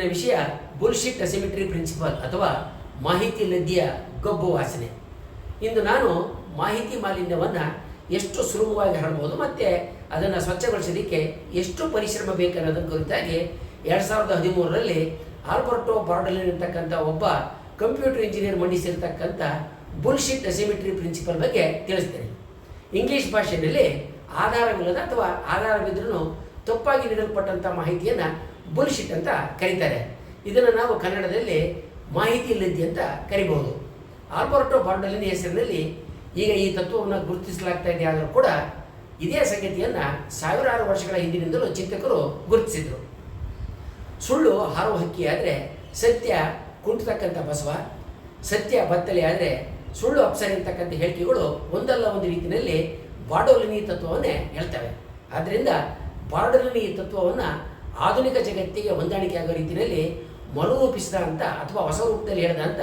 ಇಂದಿನ ವಿಷಯ bullshit asymmetry principal ಅಥವಾ ಮಾಹಿತಿ ಲದ್ದಿಯ ಗೊಬ್ಬು ವಾಸನೆ. ಇಂದು ನಾನು ಮಾಹಿತಿ ಮಾಲಿನ್ಯವನ್ನು ಎಷ್ಟು ಸುಲಭವಾಗಿ ಹರಡ್ಬೋದು ಮತ್ತು ಅದನ್ನು ಸ್ವಚ್ಛಗೊಳಿಸೋದಕ್ಕೆ ಎಷ್ಟು ಪರಿಶ್ರಮ ಬೇಕನ್ನೋದರ ಕುರಿತಾಗಿ ಎರಡು ಸಾವಿರದ ಹದಿಮೂರರಲ್ಲಿ ಆಲ್ಬರ್ಟೋ ಬಾರ್ಡಲಿನ್ ಇರ್ತಕ್ಕಂಥ ಒಬ್ಬ ಕಂಪ್ಯೂಟರ್ ಇಂಜಿನಿಯರ್ ಮಂಡಿಸಿರ್ತಕ್ಕಂಥ ಬುಲ್ಶಿಟ್ ಅಸಿಮಿಟ್ರಿ ಪ್ರಿನ್ಸಿಪಲ್ ಬಗ್ಗೆ ತಿಳಿಸ್ತೇನೆ. ಇಂಗ್ಲೀಷ್ ಭಾಷೆಯಲ್ಲಿ ಆಧಾರವಿಲ್ಲದ ಅಥವಾ ಆಧಾರವಿದ್ರೂ ತಪ್ಪಾಗಿ ನೀಡಲ್ಪಟ್ಟಂಥ ಮಾಹಿತಿಯನ್ನು ಬುಲ್ಶಿಟ್ ಅಂತ ಕರೀತಾರೆ. ಇದನ್ನು ನಾವು ಕನ್ನಡದಲ್ಲಿ ಮಾಹಿತಿ ಇಲ್ಲದ್ದಿ ಅಂತ ಕರಿಬಹುದು ಆಲ್ಬರ್ಟೋ ಬಾರ್ಡಲಿನ ಹೆಸರಿನಲ್ಲಿ ಈಗ ಈ ತತ್ವವನ್ನು ಗುರುತಿಸಲಾಗ್ತಾ ಇದೆ ಆದರೂ ಕೂಡ ಇದೇ ಸಂಗತಿಯನ್ನು ಸಾವಿರಾರು ವರ್ಷಗಳ ಹಿಂದಿನಿಂದಲೂ ಚಿಂತಕರು ಗುರುತಿಸಿದರು. ಸುಳ್ಳು ಹಾರು ಹಕ್ಕಿ ಆದರೆ ಸತ್ಯ ಕುಂಟತಕ್ಕಂಥ ಬಸವ, ಸತ್ಯ ಬತ್ತಲೆ ಆದರೆ ಸುಳ್ಳು ಅಪ್ಸರಿ ಅಂತಕ್ಕಂಥ ಹೇಳಿಕೆಗಳು ಒಂದಲ್ಲ ಒಂದು ರೀತಿಯಲ್ಲಿ ಬಾಡೋಲಿನಿ ತತ್ವವನ್ನೇ ಹೇಳ್ತವೆ. ಆದ್ದರಿಂದ ಬಾಡೋಲಿನಿ ತತ್ವವನ್ನು ಆಧುನಿಕ ಜಗತ್ತಿಗೆ ಹೊಂದಾಣಿಕೆ ಆಗೋ ರೀತಿಯಲ್ಲಿ ಮರುರೂಪಿಸಿದ ಅಂತ ಅಥವಾ ಹೊಸ ರೂಪದಲ್ಲಿ ಹೇಳಿದ ಅಂತ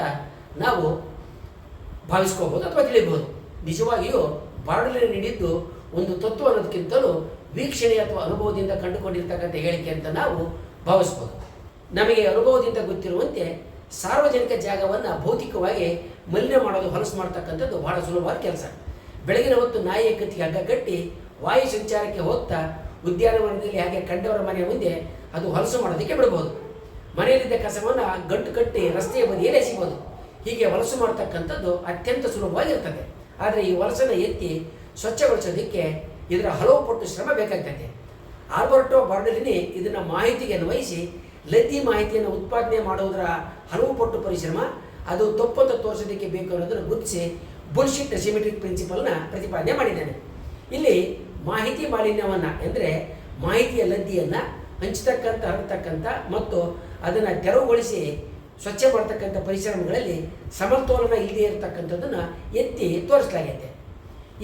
ನಾವು ಭಾವಿಸ್ಕೋಬೋದು ಅಥವಾ ತಿಳಿಯಬಹುದು ನಿಜವಾಗಿಯೂ ಬಾರ್ಡಲಿನಿ ನೀಡಿದ್ದು ಒಂದು ತತ್ವ ಅನ್ನೋದಕ್ಕಿಂತಲೂ ವೀಕ್ಷಣೆ ಅಥವಾ ಅನುಭವದಿಂದ ಕಂಡುಕೊಂಡಿರ್ತಕ್ಕಂಥ ಹೇಳಿಕೆ ಅಂತ ನಾವು ಭಾವಿಸ್ಬೋದು. ನಮಗೆ ಅನುಭವದಿಂದ ಗೊತ್ತಿರುವಂತೆ ಸಾರ್ವಜನಿಕ ಜಾಗವನ್ನು ಭೌತಿಕವಾಗಿ ಮಲಿನ ಮಾಡೋದು, ಹೊಲಸು ಮಾಡ್ತಕ್ಕಂಥದ್ದು ಬಹಳ ಸುಲಭವಾದ ಕೆಲಸ. ಬೆಳಗಿನ ಹೊತ್ತು ನಾಯಿಯ ಕತ್ತಿಗೆ ಹಗ್ಗ ಕಟ್ಟಿ ವಾಯು ಸಂಚಾರಕ್ಕೆ ಹೋಗ್ತಾ ಉದ್ಯಾನವನದಲ್ಲಿ ಹಾಗೆ ಕಂಡವರ ಮನೆಯ ಮುಂದೆ ಅದು ಹೊಲಸು ಮಾಡೋದಕ್ಕೆ ಬಿಡಬಹುದು ಮನೆಯಲ್ಲಿದ್ದ ಕಸವನ್ನು ಗಂಟು ಕಟ್ಟಿ ರಸ್ತೆಯ ಬದಿಯಲ್ಲಿ ಎಸಿಬೋದು. ಹೀಗೆ ಹೊಲಸು ಮಾಡ್ತಕ್ಕಂಥದ್ದು ಅತ್ಯಂತ ಸುಲಭವಾಗಿರ್ತದೆ. ಆದರೆ ಈ ಹೊಲಸನ್ನು ಎತ್ತಿ ಸ್ವಚ್ಛಗೊಳಿಸೋದಕ್ಕೆ ಇದರ ಹಲವು ಪಟ್ಟು ಶ್ರಮ ಬೇಕಾಗ್ತದೆ. ಆಲ್ಬರ್ಟೋ ಬಾರ್ಡಲಿನಿ ಇದನ್ನು ಮಾಹಿತಿಗೆ ಅನ್ವಯಿಸಿ ಲದ್ದಿ ಮಾಹಿತಿಯನ್ನು ಉತ್ಪಾದನೆ ಮಾಡುವುದರ ಹಲವು ಪಟ್ಟು ಪರಿಶ್ರಮ, ಅದು ತಪ್ಪಂತ ತೋರಿಸೋದಕ್ಕೆ ಬೇಕು ಅನ್ನೋದನ್ನು ಗುರುತಿಸಿ ಬುಲ್ಶಿಟ್ ಸಿಮೆಟ್ರಿಕ್ ಪ್ರಿನ್ಸಿಪಲ್ನ ಪ್ರತಿಪಾದನೆ ಮಾಡಿದ್ದಾನೆ ಇಲ್ಲಿ ಮಾಹಿತಿ ಮಾಲಿನ್ಯವನ್ನು ಅಂದರೆ ಮಾಹಿತಿಯ ಲದ್ದಿಯನ್ನು ಹಂಚತಕ್ಕಂಥ ಹರಡ್ತಕ್ಕಂಥ ಮತ್ತು ಅದನ್ನು ತೆರವುಗೊಳಿಸಿ ಸ್ವಚ್ಛ ಮಾಡ್ತಕ್ಕಂಥ ಪರಿಶ್ರಮಗಳಲ್ಲಿ ಸಮತೋಲನ ಇಲ್ಲದೆ ಇರತಕ್ಕಂಥದ್ದನ್ನು ಎತ್ತಿ ತೋರಿಸಲಾಗಿದೆ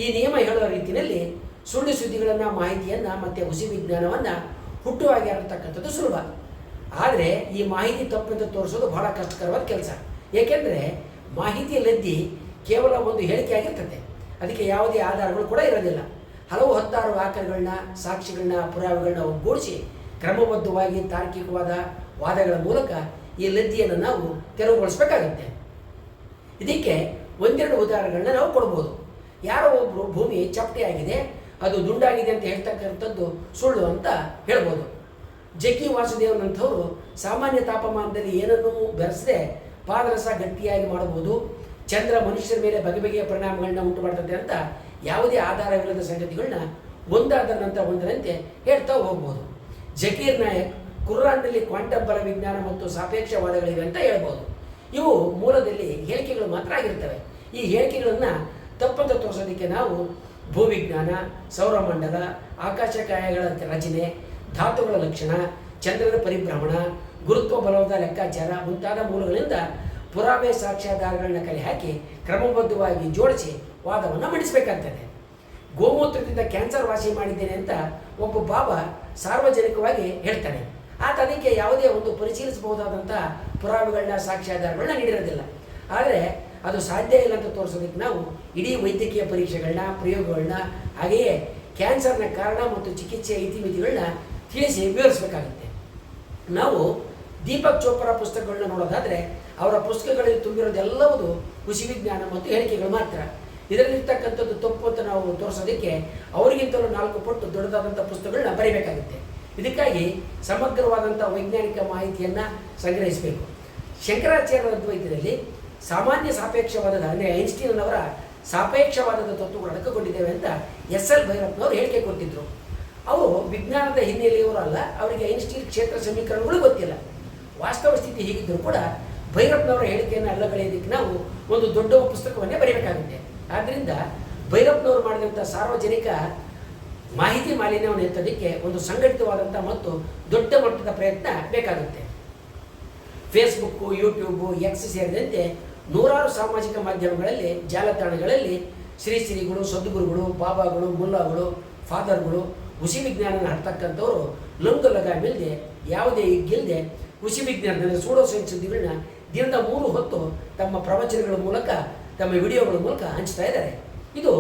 ಈ ನಿಯಮ ಹೇಳುವ ರೀತಿಯಲ್ಲಿ ಸುಳ್ಳು ಸುದ್ದಿಗಳನ್ನು, ಮಾಹಿತಿಯನ್ನು ಮತ್ತು ಹುಸಿ ವಿಜ್ಞಾನವನ್ನು ಹುಟ್ಟುವಾಗಿ ಹರಡ್ತಕ್ಕಂಥದ್ದು ಸುಲಭ. ಆದರೆ ಈ ಮಾಹಿತಿ ತಪ್ಪಿಂದ ತೋರಿಸೋದು ಬಹಳ ಕಷ್ಟಕರವಾದ ಕೆಲಸ. ಏಕೆಂದರೆ ಮಾಹಿತಿ ಲದ್ದಿ ಕೇವಲ ಒಂದು ಹೇಳಿಕೆ ಆಗಿರ್ತದೆ. ಅದಕ್ಕೆ ಯಾವುದೇ ಆಧಾರಗಳು ಕೂಡ ಇರೋದಿಲ್ಲ. ಹಲವು ಹತ್ತಾರು ವಾಕ್ಯಗಳನ್ನ ಸಾಕ್ಷಿಗಳನ್ನ, ಪುರಾವೆಗಳನ್ನ ಒಗ್ಗೂಡಿಸಿ ಕ್ರಮಬದ್ಧವಾಗಿ ತಾರ್ಕಿಕವಾದ ವಾದಗಳ ಮೂಲಕ ಈ ಲದ್ದಿಯನ್ನು ನಾವು ತೆರವುಗೊಳಿಸಬೇಕಾಗುತ್ತೆ. ಇದಕ್ಕೆ ಒಂದೆರಡು ಉದಾಹರಣೆಗಳನ್ನ ನಾವು ಕೊಡ್ಬೋದು. ಯಾರೋ ಒಬ್ಬರು ಭೂಮಿ ಚಪ್ಪಟೆಯಾಗಿದೆ, ಅದು ದುಂಡಾಗಿದೆ ಅಂತ ಹೇಳ್ತಕ್ಕಂಥದ್ದು ಸುಳ್ಳು ಅಂತ ಹೇಳ್ಬೋದು. ಜಗ್ಗಿ ವಾಸುದೇವನಂಥವರು ಸಾಮಾನ್ಯ ತಾಪಮಾನದಲ್ಲಿ ಏನನ್ನೂ ಬೆರೆಸದೆ ಪಾದರಸ ಗಟ್ಟಿಯಾಗಿ ಮಾಡಬಹುದು, ಚಂದ್ರ ಮನುಷ್ಯರ ಮೇಲೆ ಬಗೆ ಬಗೆಯ ಪರಿಣಾಮಗಳನ್ನ ಉಂಟು ಮಾಡ್ತದೆ ಅಂತ ಯಾವುದೇ ಆಧಾರವಿಲ್ಲದ ಸಂಗತಿಗಳನ್ನ ಒಂದಾದ ನಂತರ ಒಂದರಂತೆ ಹೇಳ್ತಾ ಹೋಗ್ಬೋದು. ಜಕೀರ್ ನಾಯಕ್ ಕುರ್ರಾನ್ನಲ್ಲಿ ಕ್ವಾಂಟಮ್ ಬಲ ವಿಜ್ಞಾನ ಮತ್ತು ಸಾಪೇಕ್ಷವಾದಗಳಿವೆ ಅಂತ ಹೇಳ್ಬೋದು. ಇವು ಮೂಲದಲ್ಲಿ ಹೇಳಿಕೆಗಳು ಮಾತ್ರ ಆಗಿರ್ತವೆ. ಈ ಹೇಳಿಕೆಗಳನ್ನು ತಪ್ಪಂತ ತೋರಿಸೋದಕ್ಕೆ ನಾವು ಭೂವಿಜ್ಞಾನ, ಸೌರಮಂಡಲ, ಆಕಾಶಕಾಯಗಳ ರಚನೆ, ಧಾತುಗಳ ಲಕ್ಷಣ, ಚಂದ್ರನ ಪರಿಭ್ರಮಣ, ಗುರುತ್ವ ಬಲವಾದ ಲೆಕ್ಕಾಚಾರ ಮುಂತಾದ ಮೂಲಗಳಿಂದ ಪುರಾವೆ ಸಾಕ್ಷ್ಯಾಧಾರಗಳನ್ನ ಕಲೆ ಹಾಕಿ ಕ್ರಮಬದ್ಧವಾಗಿ ಜೋಡಿಸಿ ವಾದವನ್ನು ಮಂಡಿಸಬೇಕಾಗ್ತದೆ ಗೋಮೂತ್ರದಿಂದ ಕ್ಯಾನ್ಸರ್ ವಾಸಿ ಮಾಡಿದ್ದೇನೆ ಅಂತ ಒಬ್ಬ ಬಾಬಾ ಸಾರ್ವಜನಿಕವಾಗಿ ಹೇಳ್ತಾನೆ. ಆತ ಅದಕ್ಕೆ ಯಾವುದೇ ಒಂದು ಪರಿಶೀಲಿಸಬಹುದಾದಂಥ ಪುರಾವೆಗಳನ್ನ, ಸಾಕ್ಷ್ಯಾಧಾರಗಳನ್ನ ನೀಡಿರೋದಿಲ್ಲ. ಆದರೆ ಅದು ಸಾಧ್ಯ ಇಲ್ಲ ಅಂತ ತೋರಿಸೋದಕ್ಕೆ ನಾವು ಇಡೀ ವೈದ್ಯಕೀಯ ಪರೀಕ್ಷೆಗಳನ್ನ, ಪ್ರಯೋಗಗಳನ್ನ, ಹಾಗೆಯೇ ಕ್ಯಾನ್ಸರ್ನ ಕಾರಣ ಮತ್ತು ಚಿಕಿತ್ಸೆಯ ಇತಿಮಿತಿಗಳನ್ನ ತಿಳಿಸಿ ವಿವರಿಸಬೇಕಾಗುತ್ತೆ. ನಾವು ದೀಪಕ್ ಚೋಪ್ರಾ ಪುಸ್ತಕಗಳನ್ನ ನೋಡೋದಾದರೆ ಅವರ ಪುಸ್ತಕಗಳಲ್ಲಿ ತುಂಬಿರೋದೆಲ್ಲವುದು ಕೃಷಿ ವಿಜ್ಞಾನ ಮತ್ತು ಹೇಳಿಕೆಗಳು ಮಾತ್ರ. ಇದರಲ್ಲಿರ್ತಕ್ಕಂಥದ್ದು ತಪ್ಪು ಅಂತ ನಾವು ತೋರಿಸೋದಕ್ಕೆ ಅವರಿಗಿಂತಲೂ ನಾಲ್ಕು ಪಟ್ಟು ದೊಡ್ಡದಾದಂಥ ಪುಸ್ತಕಗಳನ್ನ ಬರೀಬೇಕಾಗುತ್ತೆ. ಇದಕ್ಕಾಗಿ ಸಮಗ್ರವಾದಂಥ ವೈಜ್ಞಾನಿಕ ಮಾಹಿತಿಯನ್ನು ಸಂಗ್ರಹಿಸಬೇಕು. ಶಂಕರಾಚಾರ್ಯರ ಅದ್ವೈತದಲ್ಲಿ ಸಾಮಾನ್ಯ ಸಾಪೇಕ್ಷವಾದದ ಅಂದರೆ ಐನ್ಸ್ಟೀನ್ ಅವರ ಸಾಪೇಕ್ಷವಾದದ ತತ್ವಗಳು ಅಡಕಗೊಂಡಿದ್ದೇವೆ ಅಂತ ಎಸ್ ಎಲ್ ಭೈರಪ್ಪನವರು ಹೇಳಿಕೆ ಕೊಟ್ಟಿದ್ದರು ಅವರು ವಿಜ್ಞಾನದ ಹಿನ್ನೆಲೆಯವರು ಅಲ್ಲ, ಅವರಿಗೆ ಐನ್ಸ್ಟೀನ್ ಕ್ಷೇತ್ರ ಸಮೀಕರಣಗಳು ಗೊತ್ತಿಲ್ಲ. ವಾಸ್ತವ ಸ್ಥಿತಿ ಹೀಗಿದ್ದರೂ ಕೂಡ ಭೈರಪ್ಪನವರ ಹೇಳಿಕೆಯನ್ನು ಅಲ್ಲಗಳೆಯೋದಕ್ಕೆ ನಾವು ಒಂದು ದೊಡ್ಡ ಪುಸ್ತಕವನ್ನೇ ಬರೀಬೇಕಾಗುತ್ತೆ. ಆದ್ದರಿಂದ ಭೈರಪ್ಪನವರು ಮಾಡಿದಂಥ ಸಾರ್ವಜನಿಕ ಮಾಹಿತಿ ಮಾಲಿನ್ಯವನ್ನು ಎತ್ತೋದಕ್ಕೆ ಒಂದು ಸಂಘಟಿತವಾದಂಥ ಮತ್ತು ದೊಡ್ಡ ಮಟ್ಟದ ಪ್ರಯತ್ನ ಬೇಕಾಗುತ್ತೆ. ಫೇಸ್ಬುಕ್ಕು ಯೂಟ್ಯೂಬು ಎಕ್ಸ್ ಸೇರಿದಂತೆ ನೂರಾರು ಸಾಮಾಜಿಕ ಮಾಧ್ಯಮಗಳಲ್ಲಿ, ಜಾಲತಾಣಗಳಲ್ಲಿ ಶ್ರೀ ಶ್ರೀಗಳು, ಸದ್ಗುರುಗಳು, ಬಾಬಾಗಳು, ಮುಲ್ಲಾಗಳು, ಫಾದರ್ಗಳು ಹುಸಿ ವಿಜ್ಞಾನನ ಹಡ್ತಕ್ಕಂಥವ್ರು ಲಂಗು ಲಗಾಮಿಲ್ಲದೆ ಯಾವುದೇ ಇಗ್ಗಿಲ್ಲದೆ ಹುಸಿ ವಿಜ್ಞಾನದಲ್ಲಿ ಸೂಡೋ ಸೈನ್ಸ್ ದಿನದ ಮೂರು ಹೊತ್ತು ತಮ್ಮ ಪ್ರವಚನಗಳ ಮೂಲಕ ತಮ್ಮ ವಿಡಿಯೋಗಳ ಮೂಲಕ ಹಂಚ್ತಾ ಇದ್ದಾರೆ. ಇದು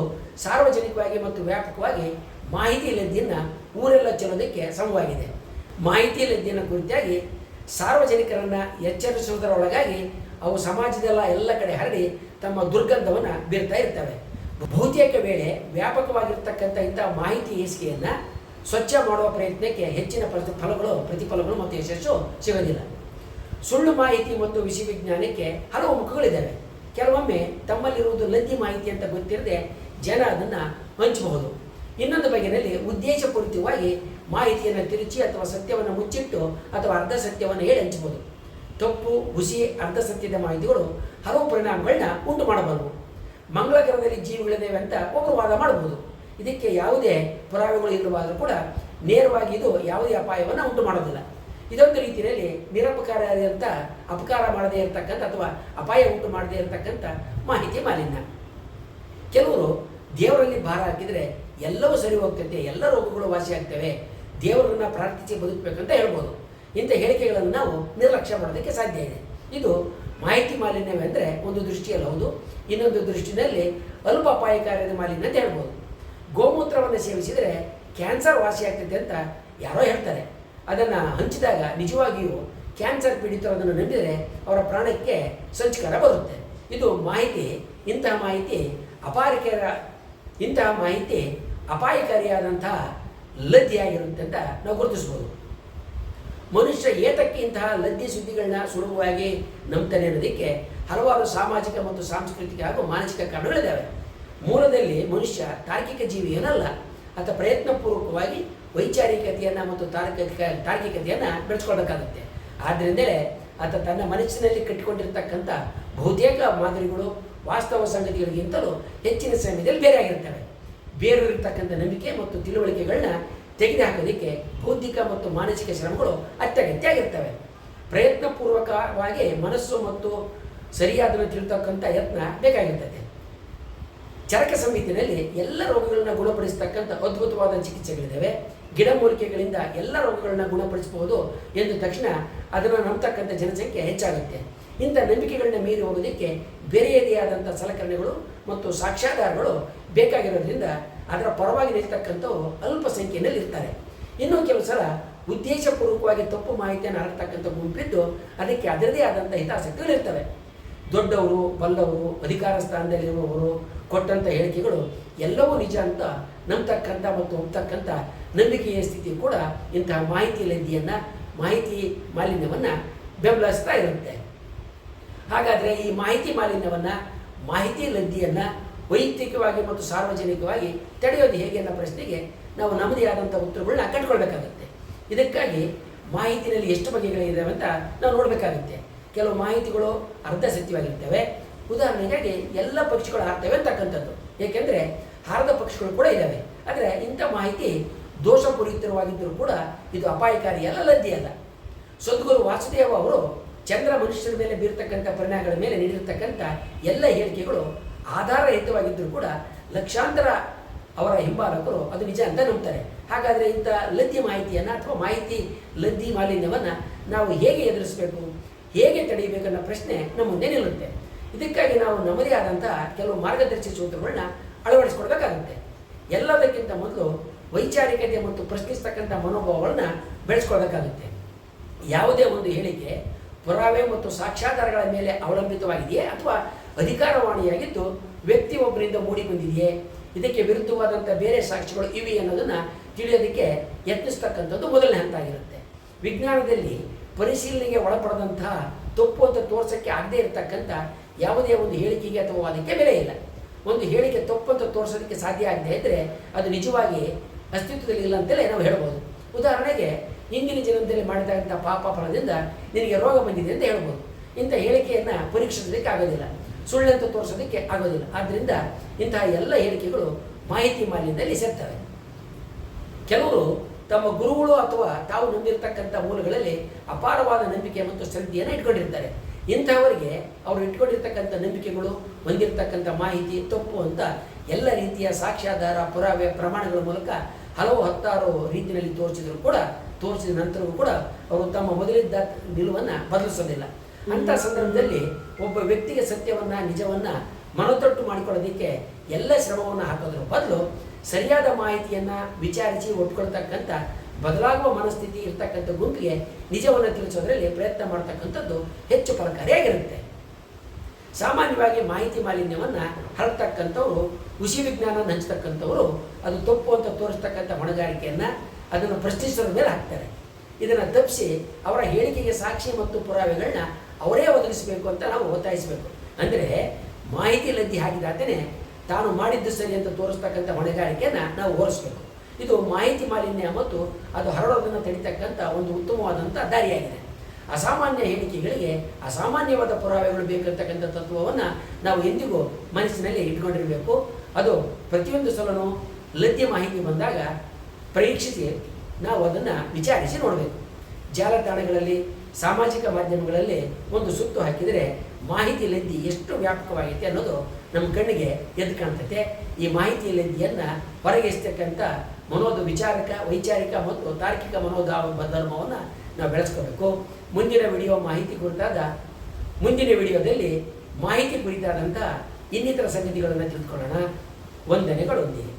ಸಾರ್ವಜನಿಕವಾಗಿ ಮತ್ತು ವ್ಯಾಪಕವಾಗಿ ಮಾಹಿತಿ ಲದ್ದಿಯನ್ನು ಊರೆಲ್ಲ ಚೆಲ್ಲೋದಕ್ಕೆ ಸಮವಾಗಿದೆ. ಮಾಹಿತಿ ಲದ್ದಿಯನ್ನು ಕುರಿತಾಗಿ ಸಾರ್ವಜನಿಕರನ್ನು ಎಚ್ಚರಿಸುವುದರೊಳಗಾಗಿ ಅವು ಸಮಾಜದೆಲ್ಲ ಎಲ್ಲ ಕಡೆ ಹರಡಿ ತಮ್ಮ ದುರ್ಗಂಧವನ್ನು ಬೀರ್ತಾ ಇರ್ತವೆ. ಬಹುತೇಕ ವೇಳೆ ವ್ಯಾಪಕವಾಗಿರ್ತಕ್ಕಂಥ ಇಂಥ ಮಾಹಿತಿ ಹೇಸಿಗೆಯನ್ನು ಸ್ವಚ್ಛ ಮಾಡುವ ಪ್ರಯತ್ನಕ್ಕೆ ಹೆಚ್ಚಿನ ಫಲಗಳು, ಪ್ರತಿಫಲಗಳು ಮತ್ತು ಯಶಸ್ಸು ಸಿಗೋದಿಲ್ಲ. ಸುಳ್ಳು ಮಾಹಿತಿ ಮತ್ತು ವಿಷಯವಿಜ್ಞಾನಕ್ಕೆ ಹಲವು ಮುಖಗಳಿದ್ದಾವೆ. ಕೆಲವೊಮ್ಮೆ ತಮ್ಮಲ್ಲಿರುವುದು ಲದ್ದಿ ಮಾಹಿತಿ ಅಂತ ಗೊತ್ತಿರದೆ ಜನ ಅದನ್ನು ಹಂಚಬಹುದು. ಇನ್ನೊಂದು ಬಗೆಯಲ್ಲಿ ಉದ್ದೇಶಪೂರಿತವಾಗಿ ಮಾಹಿತಿಯನ್ನು ತಿರುಚಿ ಅಥವಾ ಸತ್ಯವನ್ನು ಮುಚ್ಚಿಟ್ಟು ಅಥವಾ ಅರ್ಧ ಸತ್ಯವನ್ನು ಹೇಳಿ ಹಂಚಬಹುದು. ತಪ್ಪು, ಹುಸಿ, ಅರ್ಧ ಸತ್ಯದ ಮಾಹಿತಿಗಳು ಹಲವು ಪರಿಣಾಮಗಳನ್ನ ಉಂಟು ಮಾಡಬಲ್ಲವು. ಮಂಗಳಗ್ರಹದಲ್ಲಿ ಜೀವಿಗಳಿದ್ದೇವೆ ಅಂತ ಒಬ್ಬರು ವಾದ ಮಾಡಬಹುದು. ಇದಕ್ಕೆ ಯಾವುದೇ ಪುರಾವೆಗಳು ಇಲ್ಲವಾದರೂ ಕೂಡ ನೇರವಾಗಿ ಇದು ಯಾವುದೇ ಅಪಾಯವನ್ನು ಉಂಟು ಮಾಡೋದಿಲ್ಲ. ಇದೊಂದು ರೀತಿಯಲ್ಲಿ ನಿರಪಕಾರಿಯಾದಂಥ ಅಪಕಾರ ಮಾಡದೇ ಇರತಕ್ಕಂಥ ಅಥವಾ ಅಪಾಯ ಉಂಟು ಮಾಡದೇ ಇರತಕ್ಕಂಥ ಮಾಹಿತಿ ಮಾಲಿನ್ಯ. ಕೆಲವರು ದೇವರಲ್ಲಿ ಭಾರ ಹಾಕಿದರೆ ಎಲ್ಲವೂ ಸರಿ ಹೋಗ್ತೈತೆ, ಎಲ್ಲ ರೋಗಗಳು ವಾಸಿಯಾಗ್ತವೆ ದೇವರನ್ನು ಪ್ರಾರ್ಥಿಸಿ ಬದುಕಬೇಕಂತ ಹೇಳ್ಬೋದು. ಇಂಥ ಹೇಳಿಕೆಗಳನ್ನು ನಾವು ನಿರ್ಲಕ್ಷ್ಯ ಮಾಡೋದಕ್ಕೆ ಸಾಧ್ಯ ಇದೆ. ಇದು ಮಾಹಿತಿ ಮಾಲಿನ್ಯವೆಂದರೆ ಒಂದು ದೃಷ್ಟಿಯಲ್ಲಿ ಹೌದು, ಇನ್ನೊಂದು ದೃಷ್ಟಿಯಲ್ಲಿ ಅಲ್ಪ ಅಪಾಯಕಾರಿಯಾದ ಮಾಲಿನ್ಯ ಅಂತ ಹೇಳ್ಬೋದು. ಗೋಮೂತ್ರವನ್ನು ಸೇವಿಸಿದರೆ ಕ್ಯಾನ್ಸರ್ ವಾಸಿಯಾಗ್ತೈತೆ ಅಂತ ಯಾರೋ ಹೇಳ್ತಾರೆ. ಅದನ್ನು ಹಂಚಿದಾಗ ನಿಜವಾಗಿಯೂ ಕ್ಯಾನ್ಸರ್ ಪೀಡಿತರು ಅದನ್ನು ನಂಬಿದರೆ ಅವರ ಪ್ರಾಣಕ್ಕೆ ಸಂಚಕಾರ ಬರುತ್ತೆ. ಇದು ಮಾಹಿತಿ ಇಂತಹ ಮಾಹಿತಿ ಅಪಾಯಕರ ಇಂತಹ ಮಾಹಿತಿ ಅಪಾಯಕಾರಿಯಾದಂತಹ ಲದ್ದಿಯಾಗಿರುತ್ತೆ ಅಂತ ನಾವು ಗುರುತಿಸ್ಬೋದು. ಮನುಷ್ಯ ಏತಕ್ಕೆ ಇಂತಹ ಲದ್ದಿ ಸುದ್ದಿಗಳನ್ನ ಸುಲಭವಾಗಿ ನಂಬ್ತಾನೆ ಅನ್ನೋದಕ್ಕೆ ಹಲವಾರು ಸಾಮಾಜಿಕ ಮತ್ತು ಸಾಂಸ್ಕೃತಿಕ ಹಾಗೂ ಮಾನಸಿಕ ಕಾರಣಗಳಿದ್ದಾವೆ. ಮೂಲದಲ್ಲಿ ಮನುಷ್ಯ ತಾರ್ಕಿಕ ಜೀವಿ ಏನಲ್ಲ ಅಥವಾ ಪ್ರಯತ್ನಪೂರ್ವಕವಾಗಿ ವೈಚಾರಿಕತೆಯನ್ನು ಮತ್ತು ತಾರ್ಕಿಕ, ತಾರ್ಕಿಕತೆಯನ್ನು ಬೆಳೆಸ್ಕೊಳ್ಬೇಕಾಗುತ್ತೆ. ಆದ್ದರಿಂದಲೇ ಆತ ತನ್ನ ಮನಸ್ಸಿನಲ್ಲಿ ಕಟ್ಟಿಕೊಂಡಿರ್ತಕ್ಕಂಥ ಬಹುತೇಕ ಮಾದರಿಗಳು ವಾಸ್ತವ ಸಂಗತಿಗಳಿಗಿಂತಲೂ ಹೆಚ್ಚಿನ ಸಮಯದಲ್ಲಿ ಬೇರೆ ಆಗಿರ್ತವೆ. ಬೇರೂರಿರ್ತಕ್ಕಂಥ ನಂಬಿಕೆ ಮತ್ತು ತಿಳುವಳಿಕೆಗಳನ್ನ ತೆಗೆದುಹಾಕೋದಕ್ಕೆ ಬೌದ್ಧಿಕ ಮತ್ತು ಮಾನಸಿಕ ಶ್ರಮಗಳು ಅತ್ಯಗತ್ಯ ಆಗಿರ್ತವೆ. ಪ್ರಯತ್ನಪೂರ್ವಕವಾಗಿ ಮನಸ್ಸು ಮತ್ತು ಸರಿಯಾದನ್ನು ತಿಳಿತಕ್ಕಂಥ ಯತ್ನ ಬೇಕಾಗಿರ್ತದೆ. ಚರಕ ಸಂಹಿತೆಯಲ್ಲಿ ಎಲ್ಲ ರೋಗಗಳನ್ನ ಗುಣಪಡಿಸತಕ್ಕಂಥ ಅದ್ಭುತವಾದ ಚಿಕಿತ್ಸೆಗಳಿದ್ದಾವೆ ಗಿಡಮೂಲಿಕೆಗಳಿಂದ ಎಲ್ಲ ರೋಗಗಳನ್ನ ಗುಣಪಡಿಸಬಹುದು ಎಂದು ತಕ್ಷಣ ಅದನ್ನು ನಂಬತಕ್ಕಂಥ ಜನಸಂಖ್ಯೆ ಹೆಚ್ಚಾಗುತ್ತೆ. ಇಂಥ ನಂಬಿಕೆಗಳನ್ನ ಮೀರಿ ಹೋಗೋದಕ್ಕೆ ಬೇರೆಯದೇ ಆದಂಥ ಸಲಕರಣೆಗಳು ಮತ್ತು ಸಾಕ್ಷ್ಯಾಧಾರಗಳು ಬೇಕಾಗಿರೋದ್ರಿಂದ ಅದರ ಪರವಾಗಿ ನಿಲ್ತಕ್ಕಂಥವು ಅಲ್ಪ ಸಂಖ್ಯೆಯಲ್ಲಿ ಇರ್ತಾರೆ ಇನ್ನೂ ಕೆಲವು ಸಲ ಉದ್ದೇಶಪೂರ್ವಕವಾಗಿ ತಪ್ಪು ಮಾಹಿತಿಯನ್ನು ಹರಡ್ತಕ್ಕಂಥ ಗುಂಪಿದ್ದು ಅದಕ್ಕೆ ಅದರದೇ ಆದಂಥ ಹಿತಾಸಕ್ತಿಗಳು ಇರ್ತವೆ ದೊಡ್ಡವರು ಬಲ್ಲವರು ಅಧಿಕಾರ ಸ್ಥಾನದಲ್ಲಿರುವವರು ಕೊಟ್ಟಂಥ ಹೇಳಿಕೆಗಳು ಎಲ್ಲವೂ ನಿಜ ಅಂತ ನಂಬತಕ್ಕಂಥ ಮತ್ತು ಒಪ್ತಕ್ಕಂಥ ನಂಬಿಕೆಯ ಸ್ಥಿತಿ ಕೂಡ ಇಂತಹ ಮಾಹಿತಿ ಲದ್ದಿಯನ್ನು ಮಾಹಿತಿ ಮಾಲಿನ್ಯವನ್ನು ಬೆಂಬಲಿಸ್ತಾ ಇರುತ್ತೆ. ಹಾಗಾದರೆ ಈ ಮಾಹಿತಿ ಮಾಲಿನ್ಯವನ್ನು, ಮಾಹಿತಿ ಲದ್ದಿಯನ್ನು ವೈಯಕ್ತಿಕವಾಗಿ ಮತ್ತು ಸಾರ್ವಜನಿಕವಾಗಿ ತಡೆಯೋದು ಹೇಗೆ ಅನ್ನೋ ಪ್ರಶ್ನೆಗೆ ನಾವು ನಮ್ಮದೇ ಆದಂಥ ಉತ್ತರಗಳನ್ನ ಕಟ್ಕೊಳ್ಬೇಕಾಗುತ್ತೆ ಇದಕ್ಕಾಗಿ ಮಾಹಿತಿನಲ್ಲಿ ಎಷ್ಟು ಬಗೆಗಳಿದ್ದಾವೆ ಅಂತ ನಾವು ನೋಡಬೇಕಾಗುತ್ತೆ. ಕೆಲವು ಮಾಹಿತಿಗಳು ಅರ್ಧ ಸತ್ಯವಾಗಿರ್ತವೆ ಉದಾಹರಣೆಗಾಗಿ ಎಲ್ಲ ಪಕ್ಷಿಗಳು ಹಾರ್ತವೆ ಅಂತಕ್ಕಂಥದ್ದು. ಏಕೆಂದರೆ ಹಾರದ ಪಕ್ಷಿಗಳು ಕೂಡ ಇದ್ದಾವೆ ಆದರೆ ಇಂಥ ಮಾಹಿತಿ ದೋಷಪೂರಿತವಾಗಿದ್ದರೂ ಕೂಡ ಇದು ಅಪಾಯಕಾರಿ ಅಲ್ಲ, ಲದ್ದಿ ಅಲ್ಲ. ಸದ್ಗುರು ವಾಸುದೇವ ಅವರು ಚಂದ್ರ ಮನುಷ್ಯರ ಮೇಲೆ ಬೀರ್ತಕ್ಕಂಥ ಪರಿಣಾಮಗಳ ಮೇಲೆ ನೀಡಿರ್ತಕ್ಕಂಥ ಎಲ್ಲ ಹೇಳಿಕೆಗಳು ಆಧಾರರಹಿತವಾಗಿದ್ದರೂ ಕೂಡ ಲಕ್ಷಾಂತರ ಅವರ ಹಿಂಬಾಲಕರು ಅದು ನಿಜ ಅಂತ ನಂಬುತ್ತಾರೆ ಹಾಗಾದರೆ ಇಂಥ ಲದ್ದಿ ಮಾಹಿತಿಯನ್ನು ಅಥವಾ ಮಾಹಿತಿ ಲದ್ದಿ ಮಾಲಿನ್ಯವನ್ನು ನಾವು ಹೇಗೆ ಎದುರಿಸಬೇಕು, ಹೇಗೆ ತಡೆಯಬೇಕನ್ನೋ ಪ್ರಶ್ನೆ ನಮ್ಮ ಮುಂದೆ ನಿಲ್ಲುತ್ತೆ. ಇದಕ್ಕಾಗಿ ನಾವು ನಮ್ಮದೇ ಆದಂತಹ ಕೆಲವು ಮಾರ್ಗದರ್ಶಿ ಸೂತ್ರಗಳನ್ನ ಅಳವಡಿಸ್ಕೊಳ್ಬೇಕಾಗುತ್ತೆ ಎಲ್ಲದಕ್ಕಿಂತ ಮೊದಲು ವೈಚಾರಿಕತೆ ಮತ್ತು ಪ್ರಶ್ನಿಸ್ತಕ್ಕಂಥ ಮನೋಭಾವಗಳನ್ನ ಬೆಳೆಸ್ಕೊಳ್ಬೇಕಾಗುತ್ತೆ ಯಾವುದೇ ಒಂದು ಹೇಳಿಕೆ ಪುರಾವೆ ಮತ್ತು ಸಾಕ್ಷ್ಯಾಧಾರಗಳ ಮೇಲೆ ಅವಲಂಬಿತವಾಗಿದೆಯೇ ಅಥವಾ ಅಧಿಕಾರವಾಣಿಯಾಗಿದ್ದು ವ್ಯಕ್ತಿ ಒಬ್ಬರಿಂದ ಮೂಡಿ ಬಂದಿದೆಯೇ ಇದಕ್ಕೆ ವಿರುದ್ಧವಾದಂಥ ಬೇರೆ ಸಾಕ್ಷಿಗಳು ಇವೆ ಅನ್ನೋದನ್ನು ತಿಳಿಯೋದಕ್ಕೆ ಯತ್ನಿಸ್ತಕ್ಕಂಥದ್ದು ಮೊದಲನೇ ಹಂತ ಆಗಿರುತ್ತೆ ವಿಜ್ಞಾನದಲ್ಲಿ ಪರಿಶೀಲನೆಗೆ ಒಳಪಡದಂತಹ ತಪ್ಪು ಅಂತ ತೋರ್ಸೋಕ್ಕೆ ಆಗದೇ ಇರತಕ್ಕಂಥ ಯಾವುದೇ ಒಂದು ಹೇಳಿಕೆಗೆ ಅಥವಾ ಅದಕ್ಕೆ ಬೆಲೆ ಇಲ್ಲ. ಒಂದು ಹೇಳಿಕೆ ತಪ್ಪು ಅಂತ ತೋರಿಸೋದಕ್ಕೆ ಸಾಧ್ಯ ಆಗದೆ ಇದ್ದರೆ ಅದು ನಿಜವಾಗಿ ಅಸ್ತಿತ್ವದಲ್ಲಿ ಇಲ್ಲ ಅಂತಲೇ ನಾವು ಹೇಳ್ಬೋದು. ಉದಾಹರಣೆಗೆ, ಹಿಂದಿನ ಜನ್ಮದಲ್ಲಿ ಮಾಡಿದಂಥ ಪಾಪ ಫಲದಿಂದ ನಿನಗೆ ರೋಗ ಬಂದಿದೆ ಅಂತ ಹೇಳ್ಬೋದು. ಇಂಥ ಹೇಳಿಕೆಯನ್ನು ಪರೀಕ್ಷಿಸೋದಕ್ಕೆ ಆಗೋದಿಲ್ಲ. ಸುಳ್ಳಂತ ತೋರಿಸೋದಕ್ಕೆ ಆಗೋದಿಲ್ಲ. ಆದ್ದರಿಂದ ಇಂತಹ ಎಲ್ಲ ಹೇಳಿಕೆಗಳು ಮಾಹಿತಿ ಮಾಲಿನ್ಯದಲ್ಲಿ ಸೇರ್ತವೆ. ಕೆಲವರು ತಮ್ಮ ಗುರುಗಳು ಅಥವಾ ತಾವು ನಂಬಿರ್ತಕ್ಕಂಥ ಮೂಲಗಳಲ್ಲಿ ಅಪಾರವಾದ ನಂಬಿಕೆ ಮತ್ತು ಶ್ರದ್ಧೆಯನ್ನು ಇಟ್ಕೊಂಡಿರ್ತಾರೆ. ಇಂಥವರಿಗೆ ಅವರು ಇಟ್ಕೊಂಡಿರ್ತಕ್ಕಂಥ ನಂಬಿಕೆಗಳು ಹೊಂದಿರತಕ್ಕಂಥ ಮಾಹಿತಿ ತಪ್ಪು ಅಂತ ಎಲ್ಲ ರೀತಿಯ ಸಾಕ್ಷ್ಯಾಧಾರ ಪುರಾವೆ ಪ್ರಮಾಣಗಳ ಮೂಲಕ ಹಲವು ಹತ್ತಾರು ರೀತಿಯಲ್ಲಿ ತೋರಿಸಿದ್ರು ಕೂಡ ತೋರಿಸಿದ ನಂತರವೂ ಕೂಡ ಅವರು ತಮ್ಮ ಮೊದಲಿದ್ದ ನಿಲುವನ್ನು ಬದಲಿಸೋದಿಲ್ಲ. ಅಂಥ ಸಂದರ್ಭದಲ್ಲಿ ಒಬ್ಬ ವ್ಯಕ್ತಿಗೆ ಸತ್ಯವನ್ನ ನಿಜವನ್ನ ಮನತೊಟ್ಟು ಮಾಡಿಕೊಳ್ಳೋದಕ್ಕೆ ಎಲ್ಲ ಶ್ರಮವನ್ನು ಹಾಕೋದ್ರ ಬದಲು ಸರಿಯಾದ ಮಾಹಿತಿಯನ್ನು ವಿಚಾರಿಸಿ ಒಪ್ಕೊಳ್ತಕ್ಕಂಥ ಬದಲಾಗುವ ಮನಸ್ಥಿತಿ ಇರ್ತಕ್ಕಂಥ ಗುಂಪಿಗೆ ನಿಜವನ್ನು ತಿಳಿಸೋದ್ರಲ್ಲಿ ಪ್ರಯತ್ನ ಮಾಡ್ತಕ್ಕಂಥದ್ದು ಹೆಚ್ಚು ಫಲಕಾರಿಯಾಗಿರುತ್ತೆ. ಸಾಮಾನ್ಯವಾಗಿ ಮಾಹಿತಿ ಮಾಲಿನ್ಯವನ್ನು ಹರಡ್ತಕ್ಕಂಥವ್ರು, ಕೃಷಿ ವಿಜ್ಞಾನ ಹಂಚ್ತಕ್ಕಂಥವ್ರು, ಅದು ತಪ್ಪು ಅಂತ ತೋರಿಸ್ತಕ್ಕಂಥ ಹೊಣೆಗಾರಿಕೆಯನ್ನು ಅದನ್ನು ಪ್ರಶ್ನಿಸೋದ್ರ ಮೇಲೆ ಹಾಕ್ತಾರೆ. ಇದನ್ನು ತಪ್ಪಿಸಿ ಅವರ ಹೇಳಿಕೆಗೆ ಸಾಕ್ಷಿ ಮತ್ತು ಪುರಾವೆಗಳನ್ನ ಅವರೇ ಒದಗಿಸಬೇಕು ಅಂತ ನಾವು ಒತ್ತಾಯಿಸಬೇಕು. ಅಂದರೆ ಮಾಹಿತಿ ಲದ್ದಿ ಹಾಕಿದಾತನೇ ತಾನು ಮಾಡಿದ್ದು ಸರಿ ಅಂತ ತೋರಿಸ್ತಕ್ಕಂಥ ಹೊಣೆಗಾರಿಕೆಯನ್ನು ನಾವು ಹೋರಿಸಬೇಕು ಇದು ಮಾಹಿತಿ ಮಾಲಿನ್ಯ ಮತ್ತು ಅದು ಹರಡೋದನ್ನು ತಡಿತಕ್ಕಂಥ ಒಂದು ಉತ್ತಮವಾದಂಥ ದಾರಿಯಾಗಿದೆ. ಅಸಾಮಾನ್ಯ ಹೇಳಿಕೆಗಳಿಗೆ ಅಸಾಮಾನ್ಯವಾದ ಪುರಾವೆಗಳು ಬೇಕಂತಕ್ಕಂಥ ತತ್ವವನ್ನು ನಾವು ಎಂದಿಗೂ ಮನಸ್ಸಿನಲ್ಲಿ ಇಟ್ಕೊಂಡಿರಬೇಕು. ಅದು ಪ್ರತಿಯೊಂದು ಸಲನೂ ಲದ್ಯ ಮಾಹಿತಿ ಬಂದಾಗ ಪರೀಕ್ಷಿಸಿ ನಾವು ಅದನ್ನು ವಿಚಾರಿಸಿ ನೋಡಬೇಕು. ಜಾಲತಾಣಗಳಲ್ಲಿ, ಸಾಮಾಜಿಕ ಮಾಧ್ಯಮಗಳಲ್ಲಿ ಒಂದು ಸುತ್ತು ಹಾಕಿದರೆ ಮಾಹಿತಿ ಲದ್ದಿ ಎಷ್ಟು ವ್ಯಾಪಕವಾಗೈತೆ ಅನ್ನೋದು ನಮ್ಮ ಕಣ್ಣಿಗೆ ಎದ್ದು ಕಾಣ್ತೈತೆ. ಈ ಮಾಹಿತಿ ಲದ್ದಿಯನ್ನು ಹೊರಗೆಸ್ತಕ್ಕಂಥ ಮನೋದ ವಿಚಾರಕ ವೈಚಾರಿಕ ಮತ್ತು ತಾರ್ಕಿಕ ಮನೋಭಾವ ಧರ್ಮವನ್ನು ನಾವು ಬೆಳೆಸ್ಕೋಬೇಕು. ಮುಂದಿನ ವಿಡಿಯೋ ಮಾಹಿತಿ ಕುರಿತಾದ ಮುಂದಿನ ವಿಡಿಯೋದಲ್ಲಿ ಮಾಹಿತಿ ಕುರಿತಾದಂಥ ಇನ್ನಿತರ ಸಂಗತಿಗಳನ್ನು ತಿಳ್ಕೊಳ್ಳೋಣ ವಂದನೆಗಳೊಂದಿಗೆ